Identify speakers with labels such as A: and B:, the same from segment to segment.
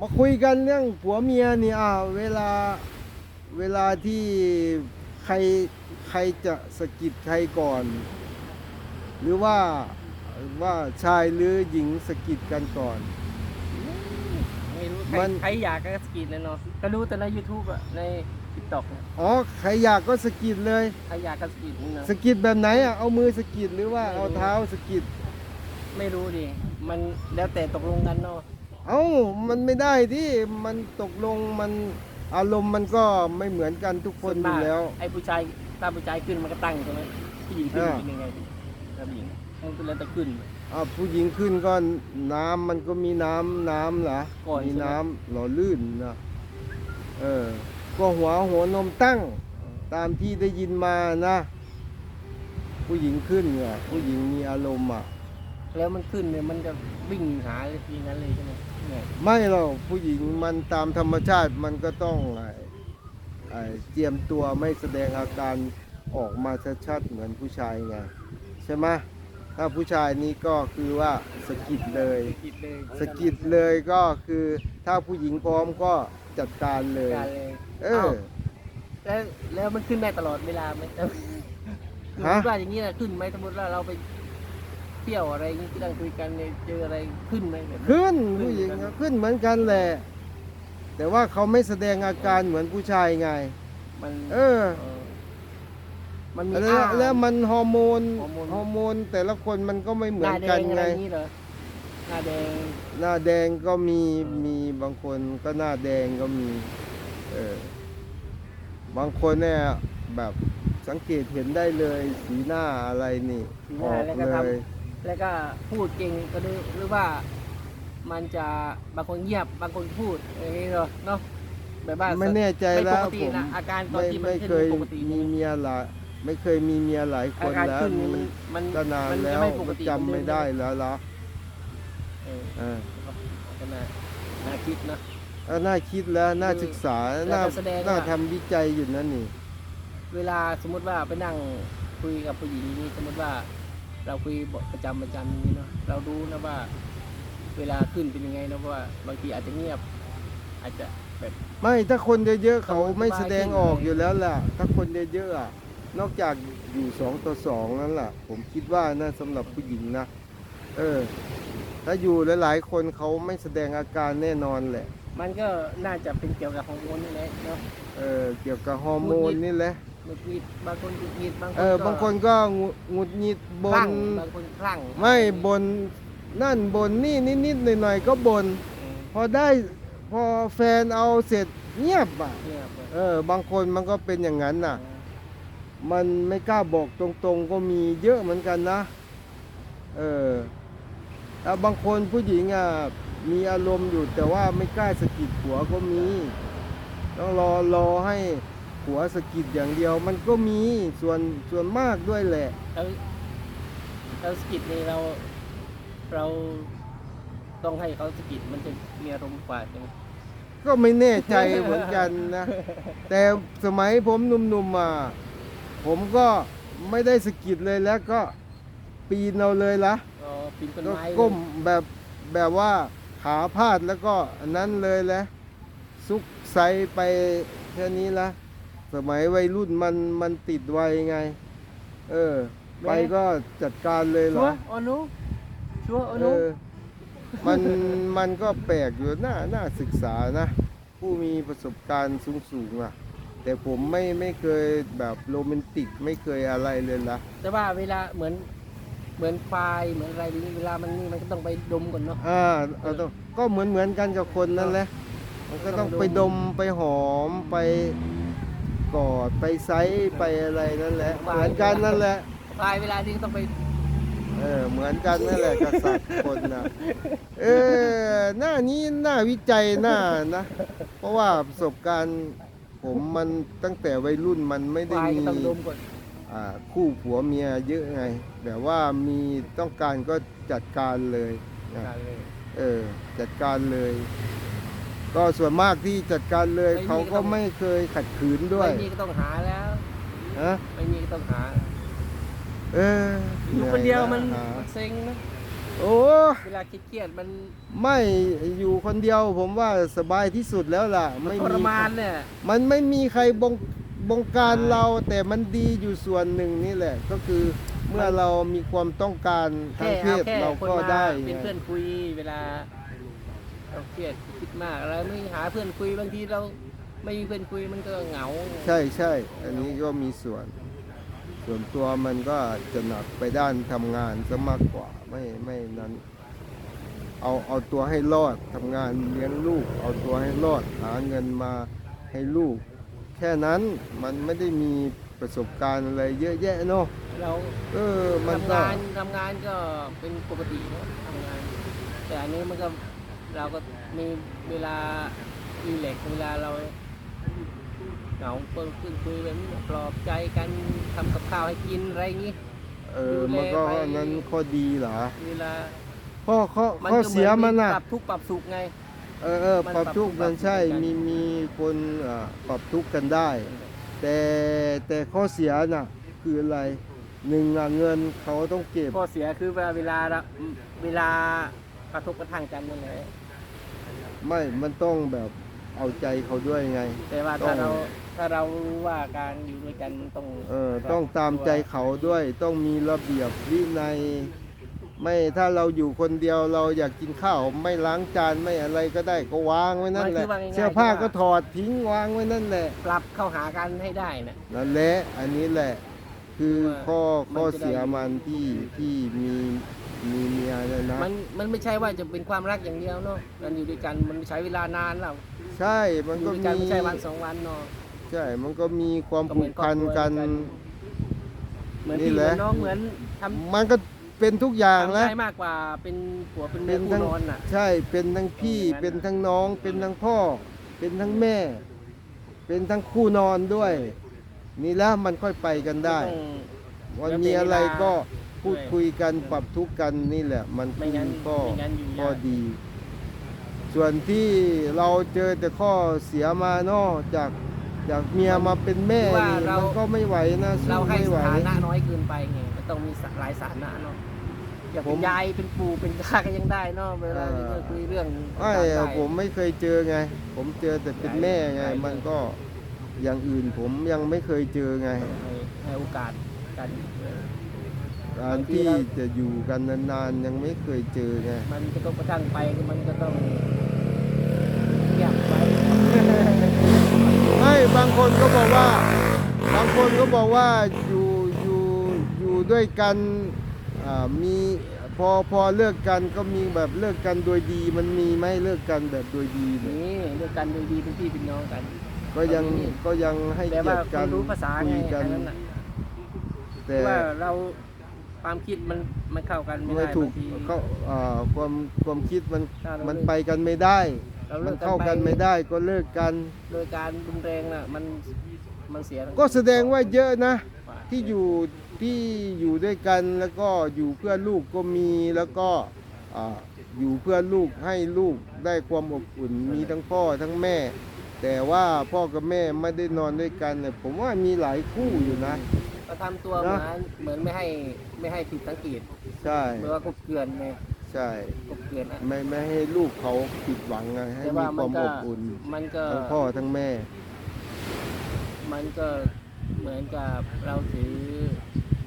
A: มาคุยกันเรื่องผัวเมียนี่อ่าเวลาเวลาที่ใครใครจะสะกิดใครก่อน หรือว่าว่าชายหรือหญิงสะกิดกันก่อน
B: ไม่รู้ใคร
A: มัน
B: ใครอยากก็สกรีดเลยเนาะก็รู้แต่ใน YouTube อะใน TikTok อะ
A: อ๋อใครอยากก็สะกิดเลย
B: ใครอยากก็สกรีดนี่เนาะ
A: สะกิดแบบไหนอะเอามือสะกิดหรือว่าเอาเท้าสะกิด
B: ไม่รู้ดิมันแล้วแต่ตกลงกันเนาะ
A: เอ้ามันไม่ได้ที่มันตกลงมันอารมณ์มันก็ไม่เหมือนกันทุกคนอยู่แล้ว
B: ไอ้ผู้ชายถ้าผู้ชายขึ้นมันก็ตั้งใช่ไหมผู้หญิงขึ้น
A: อ่า
B: เป็นยังไงถ้าผู้หญิงมันเป็นแล้วแต่ขึ้น
A: อ่าผู้หญิงขึ้นก็น้ำมันก็มีน้ำน้ำเหรอ
B: ก่อน
A: มี
B: ใช่ไหม
A: น้ำหล่อลื่นนะเออก็หัวหัวนมตั้ง ตามที่ได้ยินมานะ ผู้หญิงขึ้นอะผู้หญิงมีอารมณ์อะ
B: แล้วมันขึ้นเนี่ยมันจะวิ่งหาเลยทีนั้นเลยใช่ไหมเนี่ย
A: ไม่หรอกผู้หญิงมันตามธรรมชาติมันก็ต้องไอ้ไอ้เจียมตัวไม่แสดงอาการออกมาชัดๆเหมือนผู้ชายไงใช่ไหมถ้าผู้ชายนี้ก็คือว่าสะกิดเลย
B: สะกิดเลย
A: สะกิดเลยก็คือถ้าผู้หญิงพร้อมก็จัดการเลย
B: การเลย
A: เออ
B: แล้วแล้วมันขึ้นได้ตลอดเวลาไหม
A: ฮะ
B: คิดว่าอย่างนี้นะขึ้นไหมสมมติว่าเราไป เที่ยวอะไรอย่างนี้ที่นั่งคุยกันเนี่ยเจออะไรขึ้นไหมแบบนี้
A: ขึ้นผู้หญิงก็ขึ้นเหมือนกันแหละ แต่ว่าเขาไม่แสดงอาการเหมือนผู้ชายไง
B: มัน
A: เออ
B: เออมันมี
A: แล้ว
B: อ้า
A: แล้วมันฮอร์โมน
B: ฮอร์โมน
A: ฮอร์โมนแต่ละคนมันก็ไม่เหมื
B: ห
A: อน
B: น้าแด
A: กัน
B: งอะไร
A: ไง
B: อย่างนี้เหรอหน้าแดง
A: หน้าแดงก็มี
B: เออ
A: มีบางคนก็หน้าแดงก็มีเออบางคนเนี่ยแบบสังเกตเห็นได้เลย สีหน้าอะไรนี่
B: สีห
A: อ
B: น้า
A: อก
B: แล้วก็
A: เล
B: ท
A: ยำ
B: แล้วก็พูดเก่งก็ดูหรือว่ามันจะบางคนเงียบบางคนพูดอย่างนี้เหรอเนาะแบบว่า
A: ไม่แน่ใจ
B: ไม่ป
A: แล้ว
B: กติ
A: ผม
B: นะอาการตอน
A: ไม่
B: ที่มัน
A: ไม่
B: ขึ้น
A: เคย
B: ไม่ปกติ
A: มีเมียหลายไม่เคยมีเมียหลายค
B: อานการ
A: แล้ว
B: ขึ้นนี่
A: มี
B: มันมัน
A: ก็นาน
B: มั
A: แล้
B: จะ
A: ว
B: ไม่ปกติ
A: จำไม่ได้แล้วล่ะ
B: เออ
A: เออ
B: ก็น่าน่าคิดนะ
A: เอาน่าคิดแล้วน่า
B: คือ
A: ศึกษา
B: แล้ว
A: น่า
B: ก็แสดง
A: น่า
B: ว่า
A: ทำวิจัยอยู่นั่นนี่
B: เวลาสมมติว่าไปนั่งคุยกับผู้หญิงนี่สมมติว่า เราคุยประจำประจำอย่างนี้เนาะเรารู้นะว่า เวลาขึ้นเป็นยังไงนะเพราะว่า บางทีอาจจะเงียบ อาจจะแบบ
A: ไม่ถ้าคนเยอะๆเขา
B: เขา
A: ไม่แสดงออก
B: สบายขึ้น
A: อยู่แล้วล่ะ ถ้าคนเยอะๆอะนอกจากอยู่สองต่อสองนั่นแหละผมคิดว่านะสำหรับผู้หญิงนะเออ ถ้าอยู่หลายๆคนเขาไม่แสดงอาการแน่นอนแหละ
B: มันก็น่าจะเป็นเกี่ยวกับฮอร์โมนนี่แหละเนาะ
A: เออเกี่ยวกับฮอร์โมนนี่แหละ
B: หงุดหงิดบางคนหงุดหงิดบางคน
A: เออบางคนก็หงุหงุดหงิดบ
B: คลั่
A: น
B: งบางคนคลั่ง
A: ไม่บนนั่นบนนี่นิดๆหน่อยๆก็บน
B: เออ
A: พอได้พอแฟนเอาเสร็จเงียบอะ
B: เงียบเลย
A: เออบางคนมันก็เป็นอย่างนั้นน่ะ มันไม่กล้าบอกตรงๆ ก็มีเยอะเหมือนกันนะ เออแล้วบางคนผู้หญิงอะมีอารมณ์อยู่แต่ว่าไม่กล้าสะกิดผัวก็มี ต้องรอรอให้ ผัวสะกิดอย่างเดียว มันก็มีส่วนส่วนมากด้วยแหละ
B: แล้วแล้วสกิดนี่เราเราต้องให้เขาสกิดมันจะมีอารมณ์กว่าใช่ไหม
A: ก็ไม่แน่ใจเหมือนกันนะ แต่สมัยผมหนุ่มๆมา ผมก็ไม่ได้สะกิดเลยแล้วก็ปีนเอาเลยละ
B: อ๋อปีนต้น
A: ก็
B: ไม้
A: ก้มแบบแบบว่าขาพาดแล้วก็อันนั้นเลยแหละซุกไซไปแค่นี้ละ สมัยวัยรุ่นมันมันติดไวไง เออ ไปก็จัดการเลยเหร
B: ชัว
A: อ
B: ร์อ๋อหนุชัวร์อ๋อห
A: เอ
B: นุ
A: อ มัน มันก็แปลกอยู่น่าน่าศึกษานะ ผู้มีประสบการณ์สูงๆอะแต่ผมไม่ไม่เคยแบบโรแมนติกไม่เคยอะไรเลยละ
B: แต่ว่าเวลาเหมือนเหมือนควายเหมือนอะไรนี้เวลามันนี่มันก็ต้องไปดมก่อนเนาะ
A: อ่าเอาต้องก็เหมือนเหมือนกันกับคนนั่นแหละ มันก็ต้องไปดมไปหอมไป กอดไปไซส์ไปอะไรนั่นแหละ เหมือนกันนั่นแหละ
B: ควายเวลานี้ก็ต้องไป
A: เออเหมือนกันนั่นแหละกับสัตว์คนนะเออหน้านี้หน้าวิจัยหน้านะ เพราะว่าประสบการณ์ผมมันตั้งแต่วัยรุ่นมันไม่
B: ค
A: ได้
B: วาย
A: มี
B: ก็ต้องดมก่อน
A: อ่าคู่ผัวเมียเยอะไง แบบว่ามีต้องการก็จัดการเลยนะ
B: การเลย
A: เออจัดการเลย ก็ส่วนมากที่จัดการเลย
B: ไม่มี
A: เขาก็
B: ก็ต้อง
A: ไม่เคยขัดขืนด้วย
B: ไม่มีก็ต้องหาแล้ว
A: ฮะ
B: ไม่มีก็ต้องหา
A: เออ
B: อยู่คนเดียวมัน
A: หา
B: มันเซ็งนะ
A: โอ้
B: เวลาเครียดๆมัน
A: ไม่อยู่คนเดียวผมว่าสบายที่สุดแล้วล่ะ
B: มัน
A: ไม่
B: ทร
A: มี
B: มานเนี่ย
A: มันไม่มีใครบงบงการเราแต่มันดีอยู่ส่วนหนึ่งนี่แหละ ก็คือเมื่อเรามีความต้องการทาง
B: แค่
A: เพศ
B: เอาแค่
A: เรา
B: คน
A: ก็
B: มา
A: ได้
B: เป็น
A: ไง
B: เพื่อนคุยเวลาเราเครียดคิด มากอะไรไม่หาเพื่อนคุยบางทีเราไม่มีเพื่อนคุยมันก็เหงา
A: ใช่ใช่ อันนี้ก็มีส่วน ส่วนตัวมันก็จะหนักไปด้านทำงานซะมากกว่าไม่ไม่นั้น เอาเอาตัวให้รอดทำงานเลี้ยงลูก เอาตัวให้รอดหาเงินมาให้ลูก แค่นั้นมันไม่ได้มีประสบการณ์อะไรเยอะแยะเนาะ
B: เรา
A: เออมัน
B: ทำ
A: ก็
B: งานทำงานก็เป็นปกติเนอะทำงาน แต่อันนี้มันก็ เราก็มีเวลารีแลกซ์เวลาเราเหงาเปิดขึ้นคุยแบบนี้ปลอบใจกันทำกับข้าวให้กินอะไรอย่างงี้
A: เออ
B: ดูแล
A: มันก็
B: ไป
A: นั้นข้อดีเหรอ
B: เวลา
A: ข้อข้อ
B: มัน
A: ข้อ
B: ก็ห
A: เสียมัน
B: ป
A: น่ะ
B: รับทุกข์ปรับสุขไง
A: เออเออ
B: มัน
A: ปรับทุกข์
B: ปรับ
A: มันใช่
B: ปรับกัน
A: มีมีคนเอ่อปรับทุกข์กันได้ แต่แต่ข้อเสียน่ะ คืออะไรหนึ่งอะเงินเขาต้องเก็บ
B: ข้อเสียคือเวลาเวลาเราเวลากระทบกระทั่งกันนั่นแหละ
A: ไม่มันต้องแบบเอาใจเขาด้วยไง
B: แต่ว่า
A: ต้
B: ถ้า
A: อง
B: เราถ้าเรารู้ว่าการอยู่ด้วยกันมันต้อง
A: เออต้องตามใจเขาด้วย ต้องมีระเบียบวินัย ไม่ถ้าเราอยู่คนเดียวเราอยากกินข้าวไม่ล้างจานไม่อะไรก็ได้ก็วางไว้นั่นแหละ
B: มันคือว่าง่ายๆ
A: เสื้อผ้า
B: ที่ว่า
A: ก็ถอดทิ้งวางไว้นั่นแหละ
B: ปรับเข้าหากันให้ได้นะ
A: นั่นแหละอันนี้แหละ คือข้อ
B: มัน
A: ข้อ
B: จะได้
A: เสียมันที่ที่มี มีเมียเนี่ยนะ
B: มันมันไม่ใช่ว่าจะเป็นความรักอย่างเดียวเนาะการอยู่ด้วยกันมันใช้เวลานานแล้ว
A: ใช่ มัน
B: อยู่
A: ก็
B: ด้วยกัน
A: มี
B: ไม่ใช่วันสองวันเนาะ
A: ใช่ มันก็มีความ
B: ก็เห
A: ผู
B: มือน
A: กพัน
B: ครอบครัว
A: กัน
B: กัน เหมือน
A: นี่
B: พี่เห
A: แห
B: มือ
A: ละ
B: นน้องเหมือนทำ
A: มันก็เป็นทุกอย่าง
B: ทำ
A: แล้ว
B: ได้มากกว่าเป็นผัวเป็น
A: เป็
B: เมีย
A: น
B: คู่
A: ทั้ง
B: นอนน่ะ
A: ใช่เป็นทั้งพี่
B: อย่างนั้น
A: เป็นทั้งน้องเป็นทั้งพ่อ เป็นทั้งแม่ เป็นทั้งคู่นอนด้วย นี่แล้วมันค่อยไปกันได้
B: ต้อง
A: วัน
B: แล้ว
A: มีอะไร
B: เวลา
A: ก็ พูด
B: ด้วย
A: คุยกันปรับทุกข์กันนี่แหละ มัน
B: ไม่งั้น
A: ก็
B: ไม่งั้นอยู่
A: ข้อยา
B: ก
A: ดี ส่วนที่เราเจอแต่ข้อเสียมาเนอกจากจากเมียมาเป็นแม่
B: คือว่า
A: นี่
B: เรา
A: มันก็ไม่ไหวนะสู้
B: เราให้
A: ไม่
B: ส
A: ไหว
B: ถานะน้อยเกินไปไงมันต้องมีหลายสถานะเนาะอยาก
A: ผ
B: เป็
A: ม
B: นยายเป็นปู่เป็นตาก็ยังได้เนาะเวลา
A: เออ
B: จะคุยเรื่อง
A: ไอ้
B: ต่างๆได้
A: ผมไม่เคยเจอไง ผมเจอแต่เป็นแม่ไง
B: ใช่
A: มันก็อย่างอื่นผมยังไม่เคยเจอไง
B: ให้ให้โอกาสกันเออ
A: การ
B: บางที
A: ที่
B: เรา
A: จะอยู่กันนานๆยังไม่เคยเจอไง
B: มันจะต้องกระทั่งไปมันก็ต้องอยากไป
A: ไม่บางคนก็บอกว่า บางคนก็บอกว่าอยู่อยู่อยู่ด้วยกันอ่ามีพอพอเลิกกันก็มีแบบเลิกกันโดยดี มันมีไหมเลิกกันแบบโดยดีเนี่ย
B: นี่เรื่องกันโดยดีเป็นพี่เป็นน้องกัน
A: ก็ยัง
B: มันมี
A: ก็ยังให้
B: แต่
A: เกีย
B: ว่าร
A: ติ
B: ค
A: กัน
B: นรู้ภาษา
A: คุ
B: ไง
A: ยกั
B: อั
A: น
B: นนั้นน่ะ
A: แต่
B: ว่าเรา ความคิดมันมันเข้ากันไม่
A: ไม่
B: ได้
A: ถูก
B: บางที
A: เขาอ่าความความคิดมัน
B: ถ้าเรา
A: มัน
B: เลิก
A: ไปกันไม่ได้
B: เรา
A: มั
B: เลิ
A: น
B: ก
A: เข้ากันไม่ได้ก็เลิกกัน
B: โดยการรุนแรงน่ะมันมันเสียทั้ง
A: ก็แสดงว่าเยอะนะ
B: ฝ่าย
A: ที่อยู่ที่อยู่ด้วยกันแล้วก็อยู่เพื่อลูกก็มีแล้วก็อ่าอยู่เพื่อลูกให้ลูกได้ความอบอุ่นมีทั้งพ่อทั้งแม่ แต่ว่าพ่อกับแม่ไม่ได้นอนด้วยกันเนี่ยผมว่ามีหลายคู่อยู่นะ
B: ก็ทำตัวเหมื
A: นะ
B: อนเหมือนไม่ให้ไม่ให้ผิดสังเกต
A: ใช่
B: เหมือนว่ากบเกลื่อนไง
A: ใช่
B: กบเกลื่อนอะ
A: ไม่ไม่ให้ลูกเขาผิดหวังไงให้
B: แต่
A: มี
B: ว่า
A: ค
B: มั
A: วาม
B: ก็
A: อบอุ่น
B: มันก็
A: ทั้งพ่อทั้งแม่
B: มันก็เหมือนกับเราถือ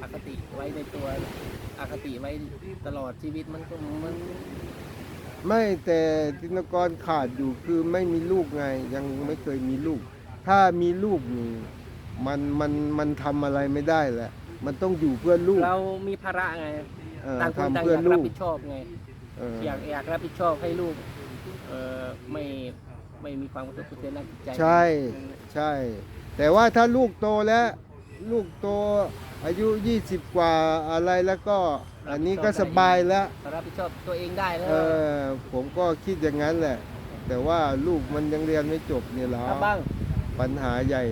B: อคติไว้ในตัวอคติไว้ตลอดชีวิตมันก็มัน
A: ไม่แต่ธินกรขาดอยู่คือไม่มีลูกไง ยังไม่เคยมีลูก ถ้ามีลูกนี่ มันมันมันทำอะไรไม่ได้แหละ มันต้องอยู่เพื่อลูก
B: เรามีภาระไง
A: เออ
B: ต่างคนต่าง
A: ทำ
B: อ
A: เพื่อยา
B: ก
A: ลู
B: รับ
A: ก
B: ผิดชอบไง
A: เออ
B: อยากอยากรับผิดชอบให้ลูกเออไม่ไม่มีความกระทบกระเทือนทางจิตใจ
A: ใช่ใช่ แต่ว่าถ้าลูกโตแล้ว ลูกโตอายุ 20 กว่าอะไรแล้วก็ อันนี้ก็สบายแล้ว
B: รับผิดชอบตัวเองได้แล้ว
A: เออผมก็คิดอย่างนั้นแหละ แต่ว่าลูกมันยังเรียนไม่จบเนี่ยแหละ
B: ครับบ้าง
A: ปัญหาใหญ่